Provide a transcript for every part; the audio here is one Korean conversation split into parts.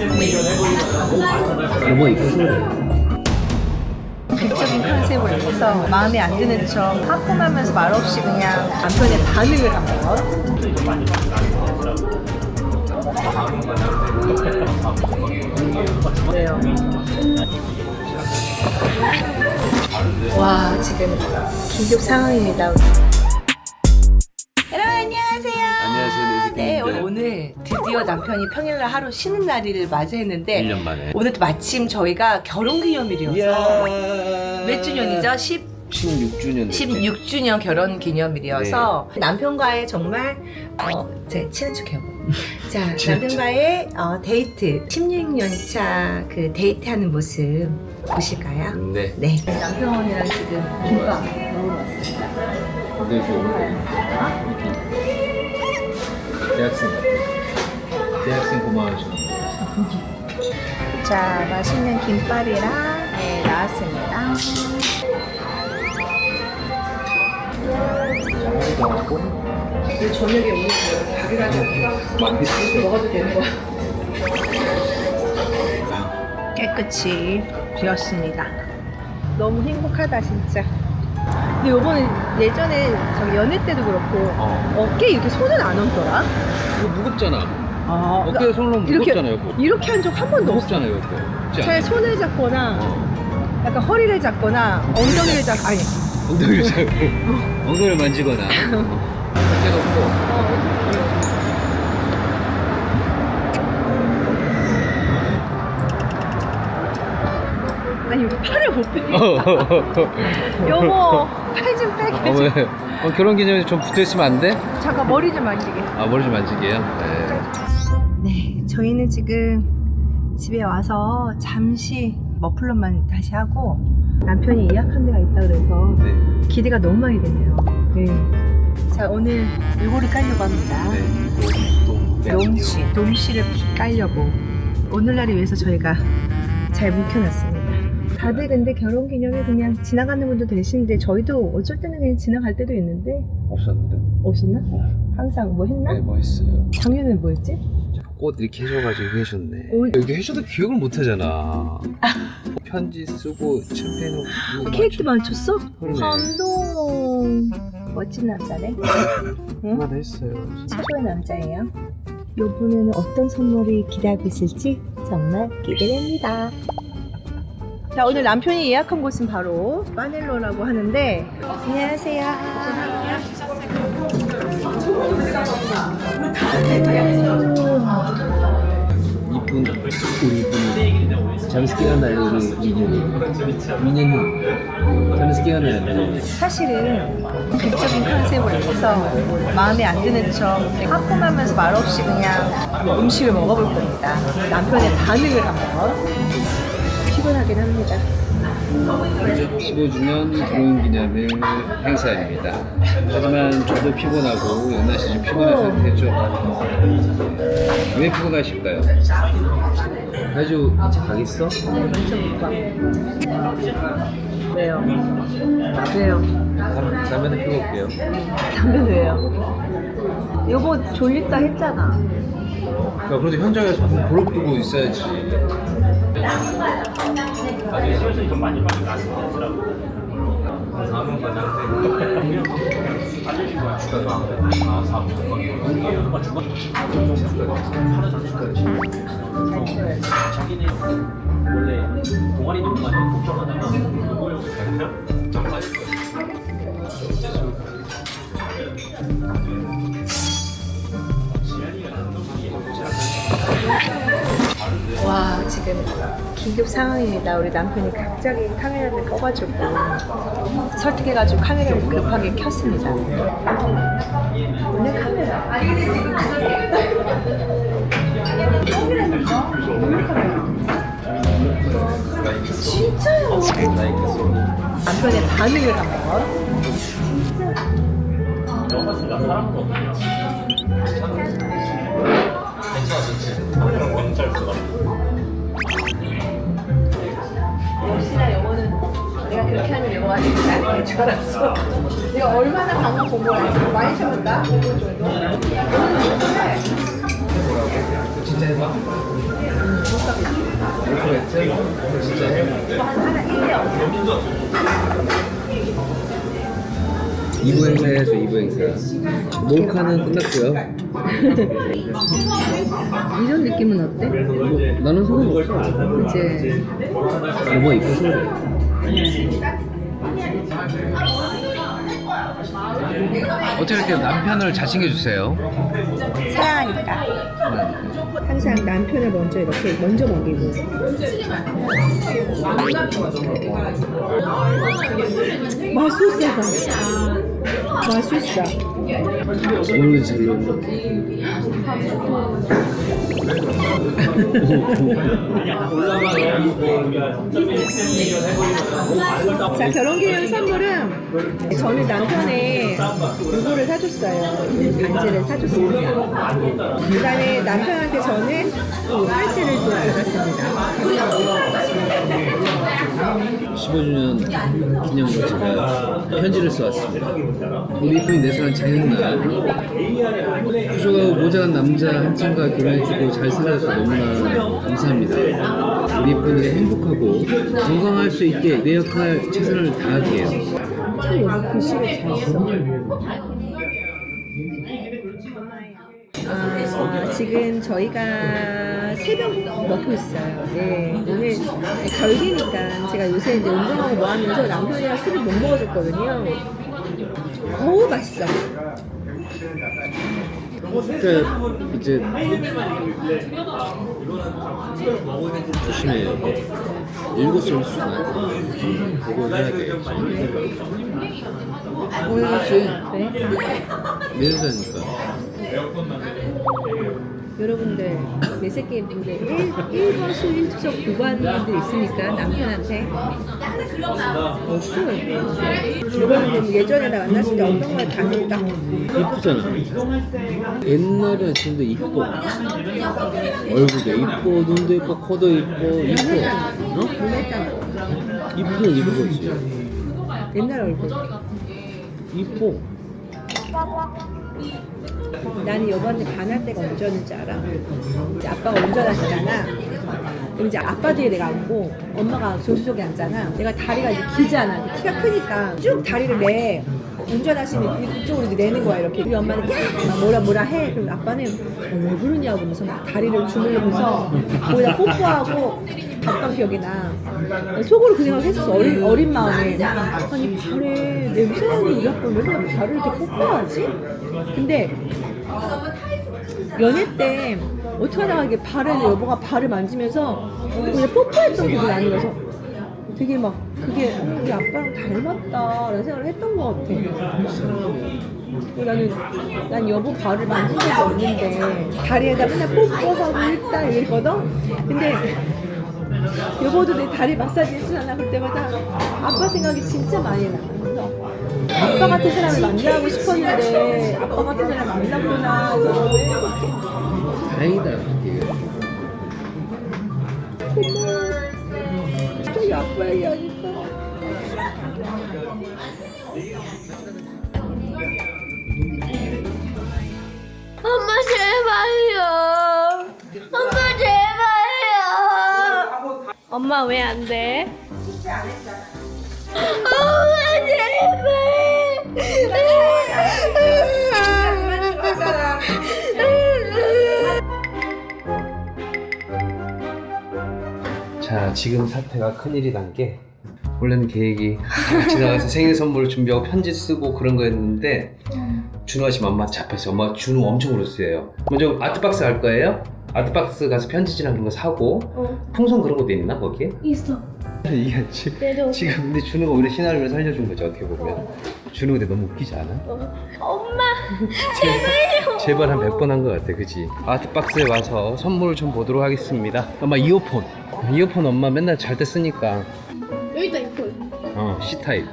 여보 이거 극적인 컨셉을 위해서 마음에 안 드는 척 하품하면서 말없이 그냥 남편의 반응을 한번 왜요? 와 지금 긴급 상황입니다. 네, 드디어 남편이 평일날 하루 쉬는 날을 맞이했는데 1년 만에 오늘 또 마침 저희가 결혼기념일이어서 몇 주년이죠? 10 16주년 16주년 결혼 기념일이어서 남편과의 정말 어, 제 친한 척해요. 자, 남편과의 어, 데이트 16년 차 그 데이트하는 모습 보실까요? 네 네. 남편이랑 지금 김밥 먹으러 왔습니다. 근데 이렇게 오늘 이렇게 대학생 같아 대학생 고마워하시는 자, 맛있는 김밥이랑 네, 나왔습니다. 이 저녁에 오늘 밥이라도 이렇게 먹어도 되는 거야? 깨끗이 비었습니다. 너무 행복하다 진짜. 근데 요번에 예전에 저기 연애 때도 그렇고 어 어깨 이렇게 손은 안 얹더라. 이거 무겁잖아 아, 어깨에 손 놓으면 이렇게- 무겁잖아요 이거 이렇게 한 적 한 번도 없어. 무겁잖아요 이거 그렇지 차라리 않아요? 손을 잡거나 어. 약간 허리를 잡거나 엉덩이를 잡 아니 엉덩이를 잡고 엉덩이를 만지거나 어깨 놓고 아니 여기 팔을 못 빼. 여보 팔 좀 빼게. 어, 왜? 어, 결혼 기념일 좀 붙어 있으면 안 돼? 잠깐 머리 좀 만지게. 아 머리 좀 만지게요? 네. 네, 저희는 지금 집에 와서 잠시 머플러만 다시 하고 남편이 예약한 데가 있다 그래서 네. 기대가 너무 많이 되네요. 네. 자 오늘 요거를 깔려고 합니다. 네. 놈씨, 놈씨를 깔려고 오늘날을 위해서 저희가 잘 묵혀놨습니다. 다들 근데 결혼 기념일 그냥 지나가는 분도 계시는데 저희도 어쩔 때는 그냥 지나갈 때도 있는데 없었는데? 없었나? 항상 뭐 했나? 네, 뭐 했어요? 작년에 뭐 했지? 꽃 이렇게 해줘가지고 해줬네. 오. 여기 해줘도 기억을 못 하잖아. 편지 쓰고 챔페인 먹고 케이크 맞췄어? 그러네. 감동 멋진 남자네 응? 얼마나 했어요. 최고의 남자예요 이번에는 어떤 선물이 기대하고 있을지 정말 기대됩니다 자 오늘 남편이 예약한 곳은 바로 파넬로라고 하는데 안녕하세요 이쁜 우리 이쁜 잠시 깨어날 우리 민현이. 민현이 잠시 깨어나야 사실은 극적인 컨셉을 위해서 마음에 안 드는 척 하품하면서 말없이 그냥 음식을 먹어볼 겁니다. 남편의 반응을 한번 피곤하긴 합니다. 15주년 결혼기념일 행사입니다. 하지만 저도 피곤하고 연나 씨좀 피곤한 어. 상태죠. 왜 피곤하실까요? 아주 이제 가겠어? 못 봐. 왜요? 왜요? 담- 담배는 피고 올게요. 담배 왜요? 여보 졸립다 했잖아. 야, 그래도 현장에서 보러 두고 있어야지. 와 지금 긴급 상황입니다. 우리 남편이 갑자기 카메라를 꺼가지고 설득해가지고 카메라를 급하게 켰습니다. 오늘 카메라. 진짜요? 남편의 반응을 한번. 역시나 그렇게 하면 영어가 잘될 줄 알았어. 내가 얼마나 방금 공부를 많이 쳐본다? 5분 정도? 오늘 진짜 해봐. 이부 행사에서 이부 행사. 몰카는 끝났고요. 이런 느낌은 어때? 나는 상관없어. 이제 너무 이뻐서 그래. 어떻게 이렇게 남편을 잘 챙겨주세요? 사랑하니까. 항상 남편을 먼저 이렇게 먼저 먹이고. 마술사다 마술사 오늘 잘 놀네. 자 결혼기념 선물은 저는 남편의 이거를 사줬어요. 반지를 사줬습니다. 그 다음에 남편한테 저는 이 팔찌를 또 받았습니다 15주년 기념으로 제가 편지를 써왔습니다. 우리 이쁜이 내 사랑 장인날 부족하고 모자란 남자 한 친구가 결혼해주고 잘 살아줘서 너무나 감사합니다. 우리 이쁜이가 행복하고 건강할 수 있게 내 역할 최선을 써. 아, 지금 저희가 새벽 먹고 있어요. 네, 오늘 결기니까 제가 요새 이제 운동하고 뭐 하면서 남편이랑 술을 못 먹어줬거든요. 어우, 맛있어. 그러니까 이제 조심해요. 일곱살 수나 그거 해야 돼. 어, 해야지. 네. 내 여자니까. 여러분들, 내 새끼 분들, 1, 1번 수 1투적 구간들 있으니까 남편한테. 없어요. 여러분들 예전에 나 만났을 때 어떤 걸 당했다. 이쁘잖아. 옛날에 진짜 이뻐. 얼굴도 이뻐, 눈도 이뻐, 코도 이뻐, 이뻐. 어? 이쁘긴 이쁘지. 옛날 얼굴. 이뻐. 나는 이번에 반할 때가 언제 였는지 알아? 이제 아빠가 운전하시잖아. 그럼 이제 아빠 뒤에 내가 앉고 엄마가 조수석에 앉잖아. 내가 다리가 이제 길잖아. 키가 크니까 쭉 다리를 내. 운전하시면 이쪽으로 이제 내는 거야 이렇게. 우리 엄마는 야! 막 뭐라 뭐라 해. 그럼 아빠는 어, 왜 그러냐고 막 다리를 주물르면서 거기다 뽀뽀하고 갔던 기억이 나. 속으로 그 생각 했었어. 어린, 어린 마음에. 아니 발에 냄새나는 우리 아빠 왜 그렇게 발을 이렇게 뽀뽀 하지? 근데 연애 때 어떻게 하다가 이게 발을 여보가 발을 만지면서 그냥 뽀뽀했던 기분이 거서 되게 막 그게 우리 아빠랑 닮았다라는 생각을 했던 것 같아. 그리고 나는 난 여보 발을 만진 적이 없는데 다리에다 맨날 뽀뽀하고 있다 이랬거든. 근데 여보도 내 다리 마사지 해주잖아 그럴 때마다 아빠 생각이 진짜 많이 나. 아빠 같은 사람을 만나고 싶었는데 아빠 같은 사람 만났구나. 그래서 다행이다. 이게. 저희 아빠 얘기하니까. 엄마 제발 엄마 왜 안 돼? 엄마 제발. 자, 지금 사태가 큰일이 난 게 원래는 계획이 지나가서 생일 선물 준비하고 편지 쓰고 그런 거였는데 준호가 지금 엄마 잡혔어요. 엄마 준호 엄청 울었어요. 먼저 아트박스 갈 거예요? 아트박스 가서 편지지랑 그런 거 사고 어, 풍선 그런 것도 있나 거기에? 있어. 이게 지, 내려. 지금 근데 준호가 우리 시나리오를 살려준 거죠 어떻게 보면 준호 근데 너무 웃기지 않아? 엄마. 제발, 제발 한 100번 한 것 같아 그지? 아트박스에 와서 선물을 좀 보도록 하겠습니다 엄마 이어폰 이어폰 엄마 맨날 잘 때 쓰니까 여기다 이거. 어 C타입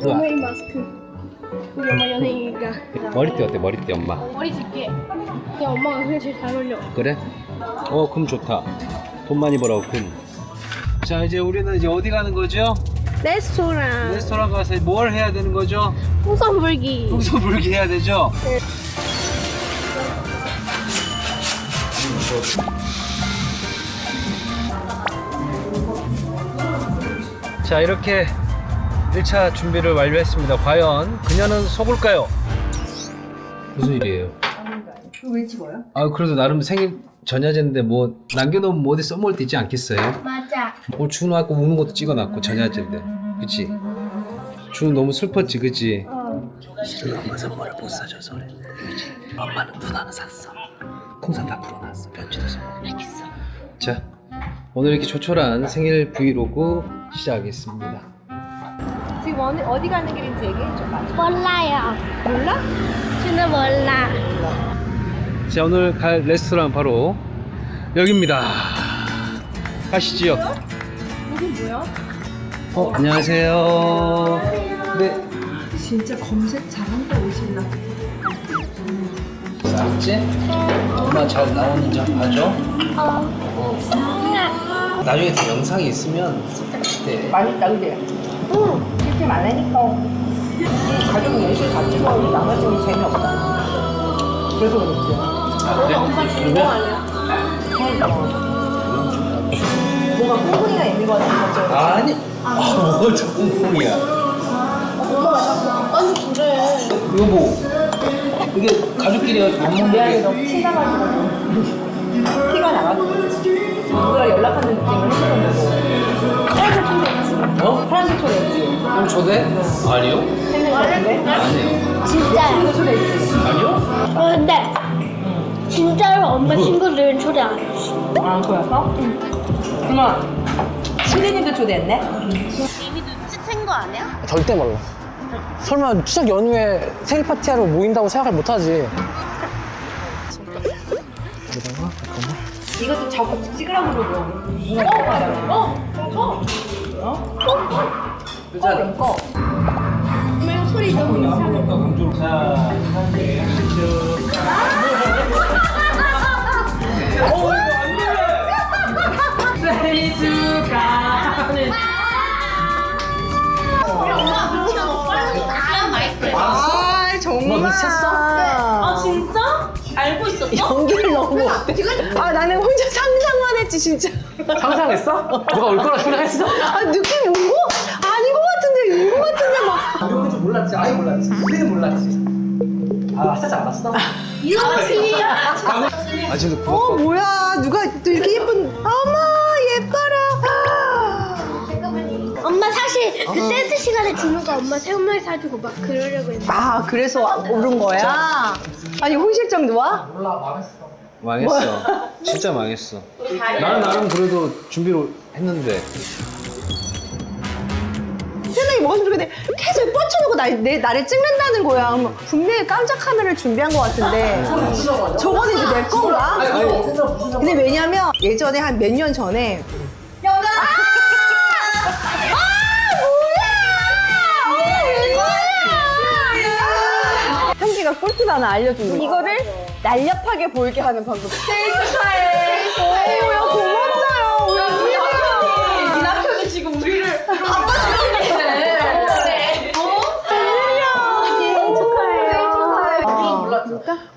그 연예인 마스크. 우리 엄마 연예인이니까. 머리띠 어때 머리띠 엄마 머리 줄게. 야 엄마가 그게 제일 잘 어울려. 그래? 어 금 좋다 돈 많이 벌어 금자 이제 우리는 이제 어디 가는 거죠? 레스토랑. 레스토랑 가서 뭘 해야 되는 거죠? 풍선 불기. 풍선 불기 해야 되죠? 자 이렇게 1차 준비를 완료했습니다. 과연 그녀는 속을까요? 무슨 일이에요? 그거 왜 집어요? 아 그래도 나름 생일 전야제인데 뭐 남겨놓으면 뭐 어디 써먹을 데 있지 않겠어요? 맞아. 뭐 준우 아까 우는 것도 찍어놨고 전야제인데 그치? 준우 너무 슬펐지 그치? 지금 엄마 선물을 못 사줘서 그래 그치? 엄마는 눈 하나 샀어 풍선 다 풀어놨어 편지도 써 알겠어 자 오늘 이렇게 조촐한 생일 브이로그 시작하겠습니다 지금 어디, 어디 가는 길인지 얘기해줘봐. 몰라요. 몰라? 저는 몰라. 자 오늘 갈 레스토랑 바로 여기입니다 가시지요 여긴 뭐야? 어 안녕하세요 네 진짜 검색 잘한다 오실라. 알았지? 엄마 잘 나오는지 한번 봐줘 어. 나중에 또 영상이 있으면 그때 맛있다, 그지? 응. 많으니까. 가족 예술 다 찍어도 나머지 는 재미없다. 그래서 그렇지. 아, 그래? 그러면 뭔가 콩콩이가 있는 거 같은 거죠? 아니 어, 저 꽁꽁이야 아니 그래. 여보 이게 가족끼리 밥 먹는 미안해, 게너 티가 나가지고. 티가 나가지고. 누구랑 연락하는 느낌을 해주는 사람들 초대했지. 어? 사람들 초대 초대? 아니요? 아니요 진짜요. 아니요 어, 근데 진짜로 엄마 친구들은 초대 안 했어. 아, 그랬어? 응. 엄마, 신대님도 초대했네? 이미 눈치챈 거 아니야? 절대 몰라. 설마 추석 연휴에 생일 파티하러 모인다고 생각을 못 하지. 이것도 자꾸 찍으라고 그러고. 어? 어? 어? 어? 그자 꺼. 엄마 이거 소리 너무 이상해. 자 우리 엄마 눈치가 너무 빨라서 다 맛있대. 아, 정말. 미쳤어? 아 진짜? 알고 있었어? 연기를 너무 못해. 아, 나는 혼자 상상만 했지, 진짜. 상상했어? 누가 올 거라 생각했어? 아, 느낌 온 거? 아닌 것 같은데, 인것 같은데, 막. 우리 줄 몰랐지. 아예 몰랐지. 우리는 몰랐지. 아, 살짝 알았어? 이렇지. 아직도 어, 구웠고 뭐야. 누가 또 이렇게 예쁜. 어머, 예뻐라. 아. 엄마 사실 그 댄스 시간에 준우가 엄마 새우말 사주고 막 그러려고 했는데 아, 그래서 오른 거야? 아니, 홍 실장도 와? 망했어 진짜 망했어 나는 나름 그래도 준비를 했는데 세상에 뭐가 좀 좋은데 계속 뻗쳐놓고 나, 내, 나를 찍는다는 거야. 분명히 깜짝 카메라를 준비한 것 같은데. 저거는 이제 내 건가? 근데 왜냐면 예전에 한 몇 년 전에 영아! 아! 현기가 꿀팁 하나 알려준 거. 이거를 날렵하게 보이게 하는 방법. 생일. 축하해 오, 야 고맙다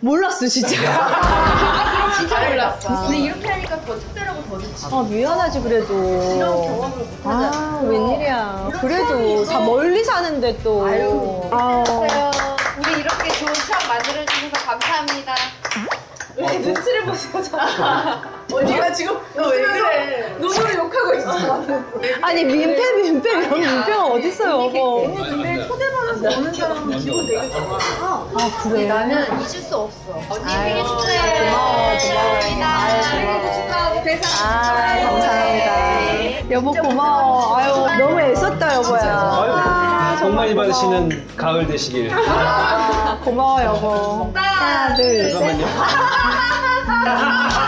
몰랐어 진짜. 진짜 몰랐어. 근데 이렇게 하니까 더 특별하고 더 좋지. 아 미안하지 그래도. 이런 경험을 못 하잖아. 아 웬일이야. 그래도 다 멀리 사는데 또. 아유. 아. 우리 이렇게 좋은 추억 만들어주셔서 감사합니다. 왜 눈치를 보시고 언니가 지금 너 왜 그래? 눈으로 욕하고 있어. 아니 민폐 민폐 이런 민폐가 어딨어요 여보. 근데 초대받아서 오는 사람은 기분 되게 좋아. 아 그래. 나는 잊을 수 없어. 언니 생일 축하해. 고마워, 축하합니다. 생일도 축하하고 대상 아 감사합니다. 여보 고마워. 아유 너무 애썼다 여보야. 아, 복 정말 많이 고마워. 받으시는 가을 되시길 고마워 여보. 하나 둘 셋. 잠깐만요 Ha ha ha!